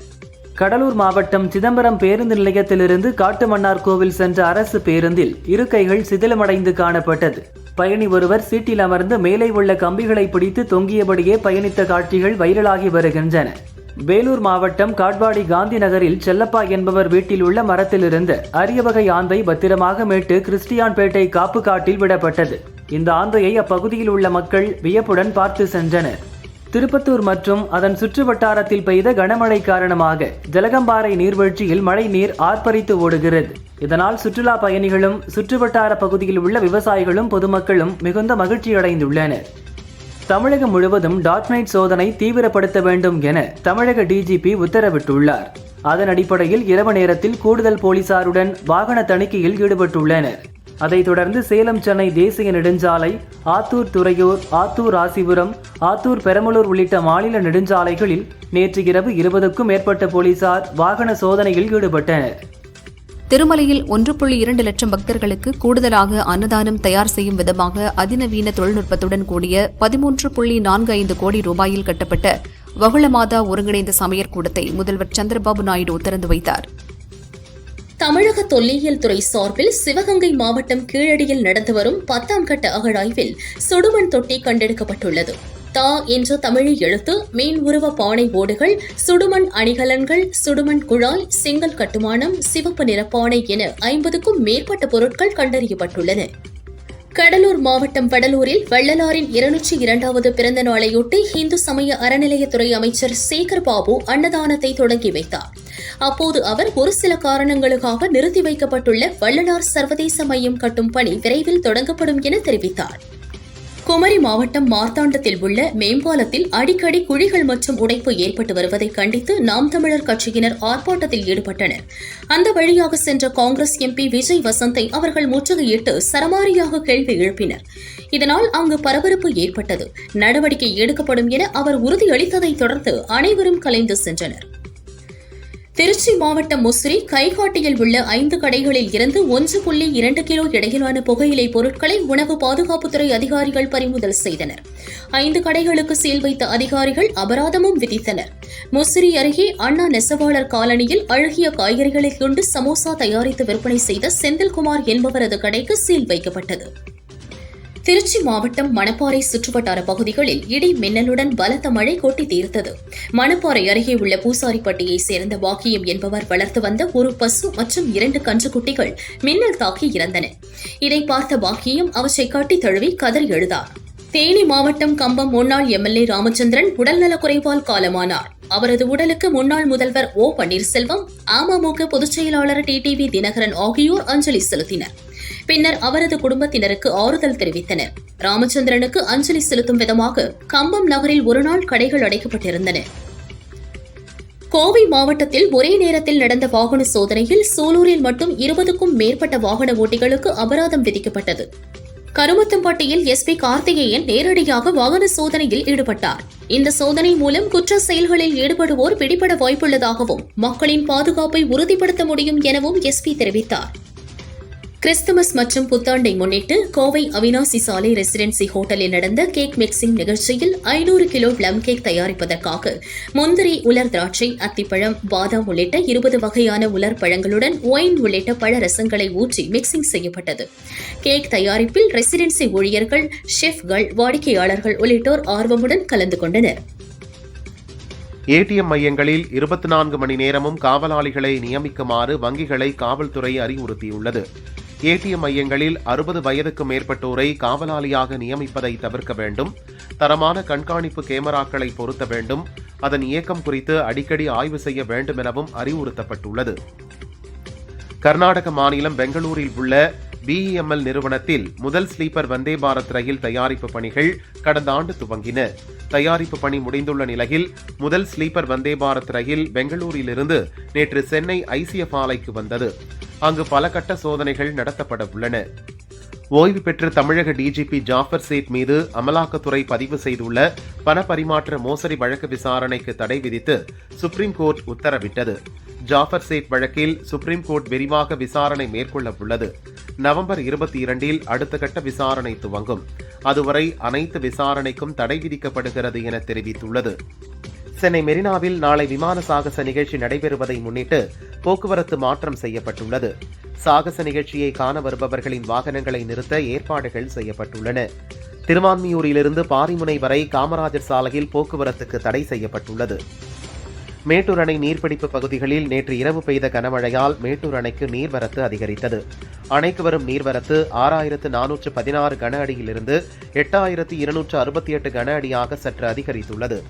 கடலூர் மாவட்டம் சிதம்பரம் பேருந்து நிலையத்திலிருந்து காட்டுமன்னார் கோவில் சென்ற அரசு பேருந்தில் இருக்கைகள் சிதிலமடைந்து காணப்பட்டது. பயணி ஒருவர் சீட்டில் அமர்ந்து மேலே உள்ள கம்பிகளை பிடித்து தொங்கியபடியே பயணித்த காட்சிகள் வைரலாகி வருகின்றன. வேலூர் மாவட்டம் காட்பாடி காந்தி நகரில் செல்லப்பா என்பவர் வீட்டில் உள்ள மரத்திலிருந்து அரிய வகை ஆந்தை பத்திரமாக மீட்டு கிறிஸ்டியான்பேட்டை காப்பு காட்டில் விடப்பட்டது. இந்த ஆந்தையை அப்பகுதியில் உள்ள மக்கள் வியப்புடன் பார்த்து சென்றனர். திருப்பத்தூர் மற்றும் அதன் சுற்று வட்டாரத்தில் பெய்த கனமழை காரணமாக ஜலகம்பாறை நீர்வீழ்ச்சியில் மழை நீர் ஆர்ப்பரித்து ஓடுகிறது. இதனால் சுற்றுலா பயணிகளும் சுற்றுவட்டார பகுதியில் உள்ள விவசாயிகளும் பொதுமக்களும் மிகுந்த மகிழ்ச்சியடைந்துள்ளனர். தமிழகம் முழுவதும் டாட்நைட் சோதனை தீவிரப்படுத்த வேண்டும் என தமிழக டிஜிபி உத்தரவிட்டுள்ளார். அதன் அடிப்படையில் இரவு நேரத்தில் கூடுதல் போலீசாருடன் வாகன தணிக்கையில் ஈடுபட்டுள்ளனர். அதைத் தொடர்ந்து சேலம் சென்னை தேசிய நெடுஞ்சாலை ஆத்தூர் துறையூர் ஆத்தூர் ராசிபுரம் ஆத்தூர் பெரம்பலூர் உள்ளிட்ட மாநில நெடுஞ்சாலைகளில் நேற்று இரவு இருபதுக்கும் மேற்பட்ட போலீசார் வாகன சோதனையில் ஈடுபட்டனர். திருமலையில் ஒன்று புள்ளி இரண்டு லட்சம் பக்தர்களுக்கு கூடுதலாக அன்னதானம் தயார் செய்யும் விதமாக அதிநவீன தொழில்நுட்பத்துடன் கூடிய பதிமூன்று புள்ளி நான்கு ஐந்து கோடி ரூபாயில் கட்டப்பட்ட வகுளமாதா ஒருங்கிணைந்த சமையற்கூடத்தை முதல்வர் சந்திரபாபு நாயுடு திறந்து வைத்தார். தமிழக தொல்லியல் துறை சார்பில் சிவகங்கை மாவட்டம் கீழடியில் நடந்து வரும் பத்தாம் கட்ட அகழாய்வில் சுடுமண் தொட்டி கண்டெடுக்கப்பட்டுள்ளது. தா என்ற தமிழ் எழுத்து மீன் உருவ பானை ஓடுகள் சுடுமண் அணிகலன்கள் சுடுமண் குழாய் செங்கல் கட்டுமானம் சிவப்பு நிற பானை என ஐம்பதுக்கும் மேற்பட்ட பொருட்கள் கண்டறியப்பட்டுள்ளன. கடலூர் மாவட்டம் வடலூரில் வள்ளலாரின் இருநூற்றி இரண்டாவது பிறந்த நாளையொட்டி இந்து சமய அறநிலையத்துறை அமைச்சர் சேகர் பாபு அன்னதானத்தை தொடங்கி வைத்தார். அப்போது அவர் ஒரு சில காரணங்களுக்காக நிறுத்தி வைக்கப்பட்டுள்ள வள்ளலார் சர்வதேச மையம் கட்டும் பணி விரைவில் தொடங்கப்படும் என தெரிவித்தார். குமரி மாவட்டம் மார்த்தாண்டத்தில் உள்ள மேம்பாலத்தில் அடிக்கடி குழிகள் மற்றும் உடைப்பு ஏற்பட்டு வருவதை கண்டித்து நாம் தமிழர் கட்சியினர் ஆர்ப்பாட்டத்தில் ஈடுபட்டனர். அந்த வழியாக சென்ற காங்கிரஸ் எம்பி விஜய் வசந்தை அவர்கள் முற்றுகையிட்டு சரமாரியாக கேள்வி எழுப்பினர். இதனால் அங்கு பரபரப்பு ஏற்பட்டது. நடவடிக்கை எடுக்கப்படும் என அவர் உறுதியளித்ததைத் தொடர்ந்து அனைவரும் கலைந்து சென்றனர். திருச்சி மாவட்டம் முசிறி கைகாட்டியில் உள்ள ஐந்து கடைகளில் இருந்து ஒன்று புள்ளி இரண்டு கிலோ இடையிலான புகையிலை பொருட்களை உணவு பாதுகாப்புத்துறை அதிகாரிகள் பறிமுதல் செய்தனர். ஐந்து கடைகளுக்கு சீல் வைத்த அதிகாரிகள் அபராதமும் விதித்தனர். முசிறி அருகே அண்ணா நெசவாளர் காலனியில் அழுகிய காய்கறிகளை கொண்டு சமோசா தயாரித்து விற்பனை செய்த செந்தில்குமார் என்பவரது கடைக்கு சீல் வைக்கப்பட்டது. திருச்சி மாவட்டம் மணப்பாறை சுற்றுவட்டார பகுதிகளில் இடி மின்னலுடன் பலத்த மழை கொட்டி தீர்த்தது. மணப்பாறை அருகே உள்ள பூசாரிப்பட்டியை சேர்ந்த வாக்கியம் என்பவர் வளர்த்து வந்த ஒரு பசு மற்றும் இரண்டு கன்றுக்குட்டிகள் மின்னல் தாக்கி இறந்தன. இதை பார்த்த வாக்கியம் அவற்றை காட்டி தழுவி கதறி எழுதார் தேனி மாவட்டம் கம்பம் முன்னாள் எம்எல்ஏ ராமச்சந்திரன் உடல்நலக் குறைவால் காலமானார். அவரது உடலுக்கு முன்னாள் முதல்வர் ஓ பன்னீர்செல்வம் அமமுக பொதுச் செயலாளர் டிடிவி தினகரன் ஆகியோர் அஞ்சலி செலுத்தினர். பின்னர் அவரது குடும்பத்தினருக்கு ஆறுதல் தெரிவித்தனர். ராமச்சந்திரனுக்கு அஞ்சலி செலுத்தும் விதமாக கம்பம் நகரில் ஒருநாள் கடைகள் அடைக்கப்பட்டிருந்தன. கோவை மாவட்டத்தில் ஒரே நேரத்தில் நடந்த வாகன சோதனையில் சூலூரில் மட்டும் இருபதுக்கும் மேற்பட்ட வாகன ஓட்டிகளுக்கு அபராதம் விதிக்கப்பட்டது. கருமத்தம்பட்டியில் எஸ்பி கார்த்திகேயன் நேரடியாக வாகன சோதனையில் ஈடுபட்டார். இந்த சோதனை மூலம் குற்ற செயல்களில் ஈடுபடுவோர் பிடிபட வாய்ப்புள்ளதாகவும் மக்களின் பாதுகாப்பை உறுதிப்படுத்த முடியும் எனவும் எஸ்பி தெரிவித்தார். கிறிஸ்துமஸ் மற்றும் புத்தாண்டை முன்னிட்டு கோவை அவினாசி சாலை ரெசிடென்சி ஹோட்டலில் நடந்த கேக் மிக்சிங் நிகழ்ச்சியில் ஐநூறு கிலோ பிளம் கேக் தயாரிப்பதற்காக முந்திரி உலர் திராட்சை அத்திப்பழம் பாதாம் உள்ளிட்ட இருபது வகையான உலர் பழங்களுடன் ஒயின் உள்ளிட்ட பழ ரசங்களை ஊற்றி மிக்சிங் செய்யப்பட்டது. கேக் தயாரிப்பில் ரெசிடென்சி ஊழியர்கள் ஷெஃப்கள் வாடிக்கையாளர்கள் உள்ளிட்டோர் ஆர்வமுடன் கலந்து கொண்டனர். ஏடிஎம் மையங்களில் இருபத்தி நான்கு மணி நேரமும் காவலாளிகளை நியமிக்குமாறு வங்கிகளை காவல்துறை அறிவுறுத்தியுள்ளது. ஏடிஎம் மையங்களில் அறுபது வயதுக்கு மேற்பட்டோரை காவலாளியாக நியமிப்பதை தவிர்க்க வேண்டும் தரமான கண்காணிப்பு கேமராக்களை பொருத்த வேண்டும் அதன் இயக்கம் குறித்து அடிக்கடி ஆய்வு செய்ய வேண்டும் எனவும் அறிவுறுத்தப்பட்டுள்ளது. கர்நாடக மாநிலம் பெங்களூரில் உள்ள பிஇஎம்எல் நிறுவனத்தில் முதல் ஸ்லீப்பர் வந்தே பாரத் ரயில் தயாரிப்பு பணிகள் கடந்த ஆண்டு துவங்கின. தயாரிப்பு பணி முடிந்துள்ள நிலையில் முதல் ஸ்லீப்பர் வந்தே பாரத் ரயில் பெங்களூரிலிருந்து நேற்று சென்னை ஐசிஎஃப் ஆலைக்கு வந்தது. அங்கு பல கட்ட சோதனைகள் நடத்தப்பட உள்ளன. ஓய்வு பெற்ற தமிழக டிஜிபி ஜாஃபர் சேட் மீது அமலாக்கத்துறை பதிவு செய்துள்ள பண பரிமாற்ற மோசடி வழக்கு விசாரணைக்கு தடை விதித்து சுப்ரீம் கோர்ட் உத்தரவிட்டது. ஜாஃபர் சேட் வழக்கில் சுப்ரீம் கோர்ட் விரிவாக விசாரணை மேற்கொள்ள உள்ளது. நவம்பர் இருபத்தி இரண்டில் அடுத்த கட்ட விசாரணை துவங்கும். அதுவரை அனைத்து விசாரணைக்கும் தடை விதிக்கப்படுகிறது என தெரிவித்துள்ளது. சென்னை மெரினாவில் நாளை விமான சாகச நிகழ்ச்சி நடைபெறுவதை முன்னிட்டு போக்குவரத்து மாற்றம் செய்யப்பட்டுள்ளது. சாகச நிகழ்ச்சியை காண வருபவர்களின் வாகனங்களை நிறுத்த ஏற்பாடுகள் செய்யப்பட்டுள்ளன. திருவான்மியூரிலிருந்து பாரிமுனை வரை காமராஜர் சாலையில் போக்குவரத்துக்கு தடை செய்யப்பட்டுள்ளது. மேட்டூர் அணை நீர்பிடிப்பு பகுதிகளில் நேற்று இரவு பெய்த கனமழையால் மேட்டூர் அணைக்கு நீர்வரத்து அதிகரித்தது. அணைக்கு வரும் நீர்வரத்து ஆறாயிரத்து நானூற்று பதினாறு கன அடியிலிருந்து எட்டாயிரத்து இருநூற்று அறுபத்தி எட்டு கன அடியாக சற்று அதிகரித்துள்ளது.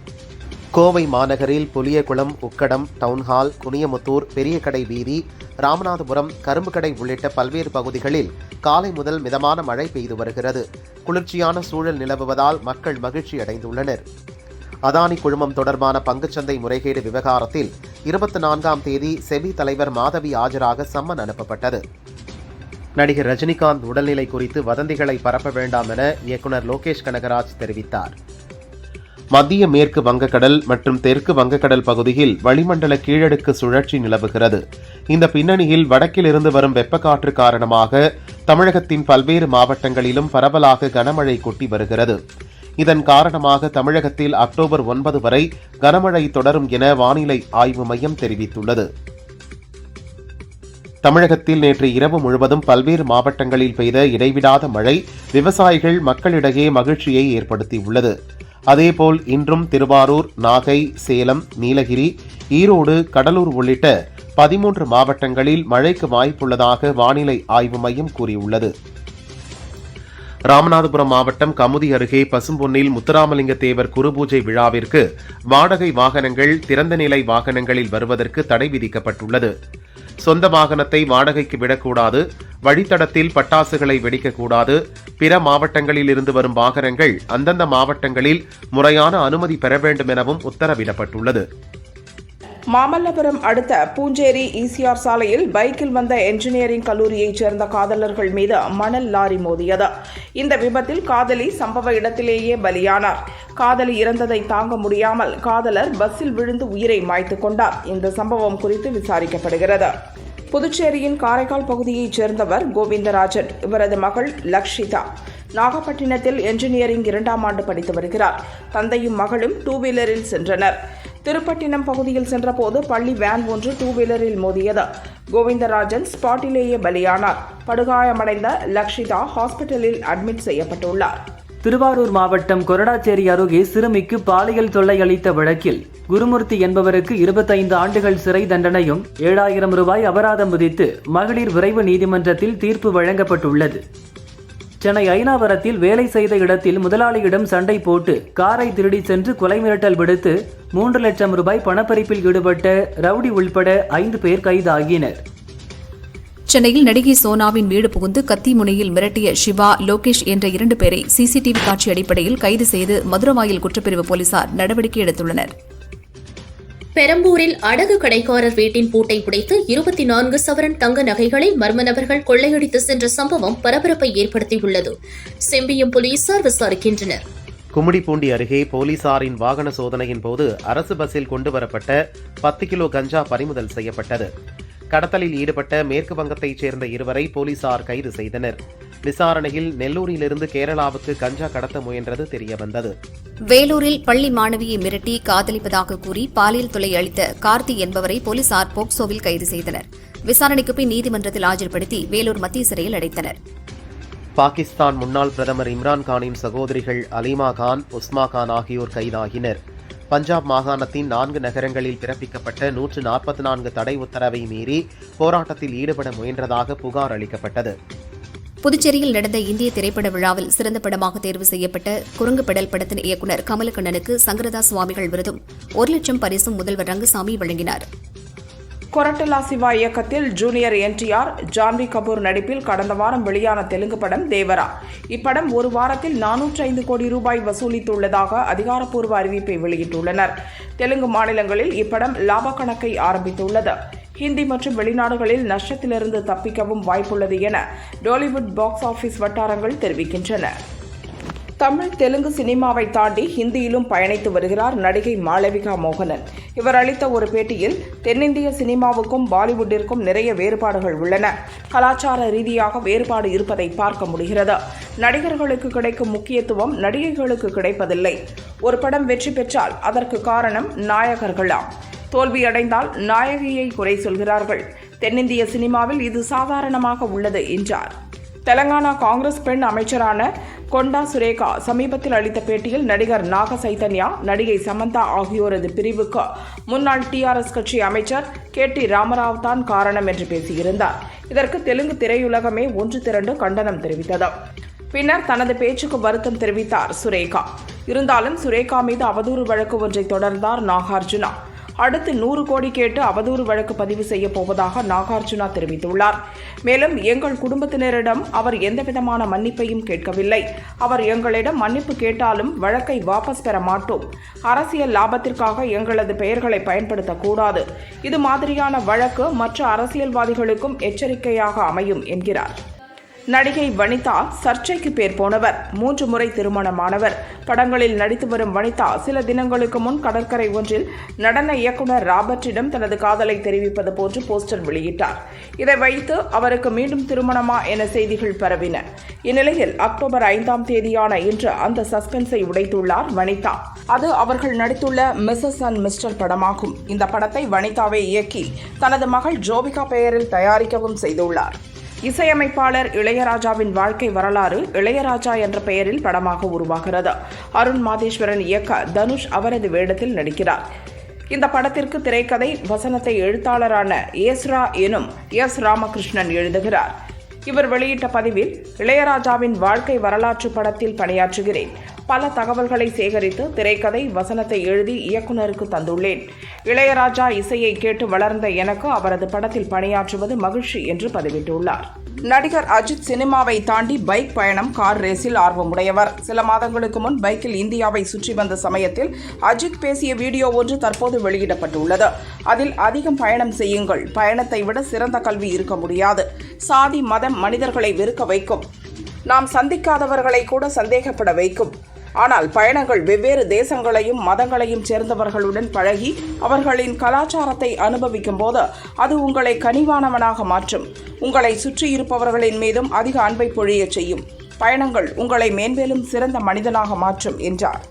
கோவை மாநகரில் புளியகுளம் உக்கடம் டவுன்ஹால் குனியமுத்தூர் பெரியகடை வீதி ராமநாதபுரம் கரும்புக்கடை உள்ளிட்ட பல்வேறு பகுதிகளில் காலை முதல் மிதமான மழை பெய்து வருகிறது. குளிர்ச்சியான சூழல் நிலவுவதால் மக்கள் மகிழ்ச்சி அடைந்துள்ளனர். அதானி குழுமம் தொடர்பான பங்குச்சந்தை முறைகேடு விவகாரத்தில் இருபத்தி நான்காம் தேதி செபி தலைவர் மாதவி ஆஜராக சம்மன் அனுப்பப்பட்டது. நடிகர் ரஜினிகாந்த் உடல்நிலை குறித்து வதந்திகளை பரப்ப வேண்டாம் என இயக்குனர் லோகேஷ் கனகராஜ் தெரிவித்தார். மத்திய மேற்கு வங்கக்கடல் மற்றும் தெற்கு வங்கக்கடல் பகுதியில் வளிமண்டல கீழடுக்கு சுழற்சி நிலவுகிறது. இந்த பின்னணியில் வடக்கிலிருந்து வரும் வெப்பக்காற்று காரணமாக தமிழகத்தின் பல்வேறு மாவட்டங்களிலும் பரவலாக கனமழை கொட்டி வருகிறது. இதன் காரணமாக தமிழகத்தில் அக்டோபர் ஒன்பது வரை கனமழை தொடரும் என வானிலை ஆய்வு மையம் தெரிவித்துள்ளது. தமிழகத்தில் நேற்று இரவு முழுவதும் பல்வேறு மாவட்டங்களில் பெய்த இடைவிடாத மழை விவசாயிகள் மக்களிடையே மகிழ்ச்சியை ஏற்படுத்தியுள்ளது. அதேபோல் இன்றும் திருவாரூர் நாகை சேலம் நீலகிரி ஈரோடு கடலூர் உள்ளிட்ட பதிமூன்று மாவட்டங்களில் மழைக்கு வாய்ப்புள்ளதாக வானிலை ஆய்வு மையம் கூறியுள்ளது. ராமநாதபுரம் மாவட்டம் கமுதி அருகே பசும்பொன்னில் முத்துராமலிங்க தேவர் குருபூஜை விழாவிற்கு வாடகை வாகனங்கள் திறந்த நிலை வாகனங்களில் வருவதற்கு தடை விதிக்கப்பட்டுள்ளது. சொந்த வாகனத்தை வாடகைக்கு விடக்கூடாது வழித்தடத்தில் பட்டாசுகளை வெடிக்கக்கூடாது. பிற மாவட்டங்களில் இருந்து வரும் வாகனங்கள் அந்தந்த மாவட்டங்களில் முறையான அனுமதி பெற வேண்டும் எனவும் உத்தரவிடப்பட்டுள்ளது. மாமல்லபுரம் அடுத்த பூஞ்சேரி ஈசிஆர் சாலையில் பைக்கில் வந்த என்ஜினியரிங் கல்லூரியைச் சேர்ந்த காதலர்கள் மீது மணல் லாரி மோதியது. இந்த விபத்தில் காதலி சம்பவ இடத்திலேயே பலியானார். காதலி இறந்ததை தாங்க முடியாமல் காதலர் பஸ்ஸில் விழுந்து உயிரை மாய்த்து கொண்டார். இந்த சம்பவம் குறித்து விசாரிக்கப்படுகிறது. புதுச்சேரியின் காரைக்கால் பகுதியைச் சேர்ந்தவர் கோவிந்தராஜன். இவரது மகள் லக்ஷிதா. நாகப்பட்டினத்தில் என்ஜினியரிங் இரண்டாம் ஆண்டு படித்து வருகிறார். தந்தையும் மகளும் டூ வீலரில் சென்றனர். திருப்பட்டினம் பகுதியில் சென்றபோது பள்ளி வேன் ஒன்று டூ வீலரில் மோதியது. கோவிந்தராஜன் ஸ்பாட்டிலேயே பலியானார். படுகாயமடைந்த லக்ஷிதா ஹாஸ்பிட்டலில் அட்மிட் செய்யப்பட்டுள்ளார். திருவாரூர் மாவட்டம் கொரடாச்சேரி அருகே சிறுமிக்கு பாலியல் தொல்லை அளித்த வழக்கில் குருமூர்த்தி என்பவருக்கு இருபத்தைந்து ஆண்டுகள் சிறை தண்டனையும் ஏழாயிரம் ரூபாய் அபராதம் விதித்து மகளிர் விரைவு நீதிமன்றத்தில் தீர்ப்பு வழங்கப்பட்டுள்ளது. சென்னை ஐனாவரத்தில் வேலை செய்த இடத்தில் முதலாளியிடம் சண்டை போட்டு காரை திருடி சென்று கொலை மிரட்டல் விடுத்து மூன்று லட்சம் ரூபாய் பணப்பறிப்பில் ஈடுபட்ட ரவுடி உள்பட ஐந்து பேர் கைதாகினர். சென்னையில் நடிகை சோனாவின் வீடு புகுந்து கத்தி முனையில் மிரட்டிய சிவா லோகேஷ் என்ற இரண்டு பேரை சிசிடிவி காட்சி அடிப்படையில் கைது செய்து மதுரவாயல் குற்றப்பிரிவு போலீசார் நடவடிக்கை எடுத்துள்ளனர். பெரம்பூரில் அடகு கடைக்காரர் வீட்டின் பூட்டை உடைத்து இருபத்தி நான்கு சவரன் தங்க நகைகளை மர்ம நபர்கள் கொள்ளையடித்து சென்ற சம்பவம் பரபரப்பை ஏற்படுத்தியுள்ளது. செம்பியம் போலீசார் விசாரிக்கின்றனர். கும்மிடிப்பூண்டி அருகே போலீசாரின் வாகன சோதனையின் போது அரசு பஸ்ஸில் கொண்டு வரப்பட்ட பத்து கிலோ கஞ்சா பறிமுதல் செய்யப்பட்டது. கடத்தலில் ஈடுபட்ட மேற்கு வங்கத்தைச் சேர்ந்த இருவரை போலீசார் கைது செய்தனர். விசாரணையில் நெல்லூரிலிருந்து கேரளாவுக்கு கஞ்சா கடத்த முயன்றது தெரியவந்தது. வேலூரில் பள்ளி மாணவியை மிரட்டி காதலிப்பதாக கூறி பாலியல் தொல்லை அளித்த கார்த்தி என்பவரை போலீசார் போக்சோவில் கைது செய்தனர். விசாரணைக்கு பின் நீதிமன்றத்தில் ஆஜர்படுத்தி வேலூர் மத்திய சிறையில் அடைத்தனர். பாகிஸ்தான் முன்னாள் பிரதமர் இம்ரான் கானின் சகோதரிகள் அலிமா கான் உஸ்மா கான் ஆகியோர் கைதாகினர். பஞ்சாப் மாகாணத்தின் நான்கு நகரங்களில் பிறப்பிக்கப்பட்ட நூற்று நாற்பத்தி நான்கு தடை உத்தரவை மீறி போராட்டத்தில் ஈடுபட முயன்றதாக புகார் அளிக்கப்பட்டது. புதுச்சேரியில் நடந்த இந்திய திரைப்பட விழாவில் சிறந்த படமாக தேர்வு செய்யப்பட்ட குரங்கு பெடல் படத்தின் இயக்குநர் கமலக்கண்ணனுக்கு சங்கரதாஸ் சுவாமிகள் விருதும் ஒரு லட்சம் பரிசும் முதல்வர் ரங்கசாமி வழங்கினார். கொரட்டலா சிவா இயக்கத்தில் ஜூனியர் என்டிஆர் ஜான்வி கபூர் நடிப்பில் கடந்த வாரம் வெளியான தெலுங்கு படம் தேவரா. இப்படம் ஒரு வாரத்தில் நானூற்றி ஐந்து கோடி ரூபாய் வசூலித்துள்ளதாக அதிகாரப்பூர்வ அறிவிப்பை வெளியிட்டுள்ளனர். தெலுங்கு மாநிலங்களில் இப்படம் லாப கணக்கை ஆரம்பித்துள்ளது. ஹிந்தி மற்றும் வெளிநாடுகளில் நஷ்டத்திலிருந்து தப்பிக்கவும் வாய்ப்புள்ளது என டாலிவுட் பாக்ஸ் ஆபீஸ் வட்டாரங்கள் தெரிவிக்கின்றன. தமிழ் தெலுங்கு சினிமாவை தாண்டி ஹிந்தியிலும் பயணித்து வருகிறார் நடிகை மாளவிகா மோகனன். இவர் அளித்த ஒரு பேட்டியில் தென்னிந்திய சினிமாவுக்கும் பாலிவுட்டிற்கும் நிறைய வேறுபாடுகள் உள்ளன. கலாச்சார ரீதியாக வேறுபாடு இருப்பதை பார்க்க முடிகிறது. நடிகர்களுக்கு கிடைக்கும் முக்கியத்துவம் நடிகைகளுக்கு கிடைப்பதில்லை. ஒரு படம் வெற்றி பெற்றால் அதற்கு காரணம் நாயகர்களாம். தோல்வியடைந்தால் நாயகியை குறை சொல்கிறார்கள். தென்னிந்திய சினிமாவில் இது சாதாரணமாக உள்ளது என்றார். தெலங்கானா காங்கிரஸ் பெண் அமைச்சரான கொண்டா சுரேகா சமீபத்தில் அளித்த பேட்டியில் நடிகர் நாக சைதன்யா நடிகை சமந்தா ஆகியோரது பிரிவுக்கு முன்னாள் டிஆர்எஸ் கட்சி அமைச்சர் கே டி ராமராவ் தான் காரணம் என்று பேசியிருந்தார். இதற்கு தெலுங்கு திரையுலகமே ஒன்று திரண்டு கண்டனம் தெரிவித்தது. பின்னர் தனது பேச்சுக்கு வருத்தம் தெரிவித்தார் சுரேகா. இருந்தாலும் சுரேகா மீது அவதூறு வழக்கு ஒன்றை தொடர்ந்தார் நாகார்ஜுனா. அடுத்து நூறு கோடி கேட்டு அவதூறு வழக்கு பதிவு செய்ய போவதாக நாகார்ஜுனா தெரிவித்துள்ளார். மேலும் எங்கள் குடும்பத்தினரிடம் அவர் எந்தவிதமான மன்னிப்பையும் கேட்கவில்லை. அவர் எங்களிடம் மன்னிப்பு கேட்டாலும் வழக்கை வாபஸ் பெற மாட்டோம். அரசியல் லாபத்திற்காக எங்களது பெயர்களை பயன்படுத்தக்கூடாது. இது மாதிரியான வழக்கு மற்ற அரசியல்வாதிகளுக்கும் எச்சரிக்கையாக அமையும் என்கிறார். நடிகை வனிதா சர்ச்சைக்கு பேர் போனவர். மூன்று முறை திருமணமானவர். படங்களில் நடித்து வரும் வனிதா சில தினங்களுக்கு முன் கடற்கரை ஒன்றில் நடன இயக்குனர் ராபர்ட்டிடம் தனது காதலை தெரிவிப்பது போன்று போஸ்டர் வெளியிட்டார். இதை வைத்து அவருக்கு மீண்டும் திருமணமா என செய்திகள் பரவின. இந்நிலையில் அக்டோபர் ஐந்தாம் தேதியான இன்று அந்த சஸ்பென்ஸை உடைத்துள்ளார் வனிதா. அது அவர்கள் நடித்துள்ள மிஸ்ஸஸ் அண்ட் மிஸ்டர் படமாகும். இந்த படத்தை வனிதாவை இயக்கி தனது மகள் ஜோபிகா பெயரில் தயாரிக்கவும் செய்துள்ளார். இசையமைப்பாளர் இளையராஜாவின் வாழ்க்கை வரலாறு இளையராஜா என்ற பெயரில் படமாக உருவாகிறது. அருண் மாதேஸ்வரன் இயக்க தனுஷ் அவரது வேடத்தில் நடிக்கிறார். இந்த படத்திற்கு திரைக்கதை வசனத்தை எழுத்தாளரான ஏஸ்ரா எனும் எஸ் ராமகிருஷ்ணன் எழுதுகிறார். இவர் வெளியிட்ட பதிவில் இளையராஜாவின் வாழ்க்கை வரலாற்று படத்தில் பணியாற்றுகிறேன். பல தகவல்களை சேகரித்து திரைக்கதை வசனத்தை எழுதி இயக்குனருக்கு தந்துள்ளேன். இளையராஜா இசையை கேட்டு வளர்ந்த எனக்கு அவரது படத்தில் பணியாற்றுவது மகிழ்ச்சி என்று பதிவிட்டுள்ளார். நடிகர் அஜித் சினிமாவை தாண்டி பைக் பயணம் கார் ரேஸில் ஆர்வமுடையவர். சில மாதங்களுக்கு முன் பைக்கில் இந்தியாவை சுற்றி வந்த சமயத்தில் அஜித் பேசிய வீடியோ ஒன்று தற்போது வெளியிடப்பட்டுள்ளது. அதில் அதிகம் பயணம் செய்யுங்கள். பயணத்தை விட சிறந்த கல்வி இருக்க முடியாது. சாதி மதம் மனிதர்களை வெறுக்க வைக்கும். நாம் சந்திக்காதவர்களை கூட சந்தேகப்பட வைக்கும். ஆனால் பயணங்கள் வெவ்வேறு தேசங்களையும் மதங்களையும் சேர்ந்தவர்களுடன் பழகி அவர்களின் கலாச்சாரத்தை அனுபவிக்கும் போது அது உங்களை கனிவானவனாக மாற்றும். உங்களை சுற்றி இருப்பவர்களின் மீதும் அதிக அன்பை பொழியச் செய்யும். பயணங்கள் உங்களை மேன்மேலும் சிறந்த மனிதனாக மாற்றும் என்றார்.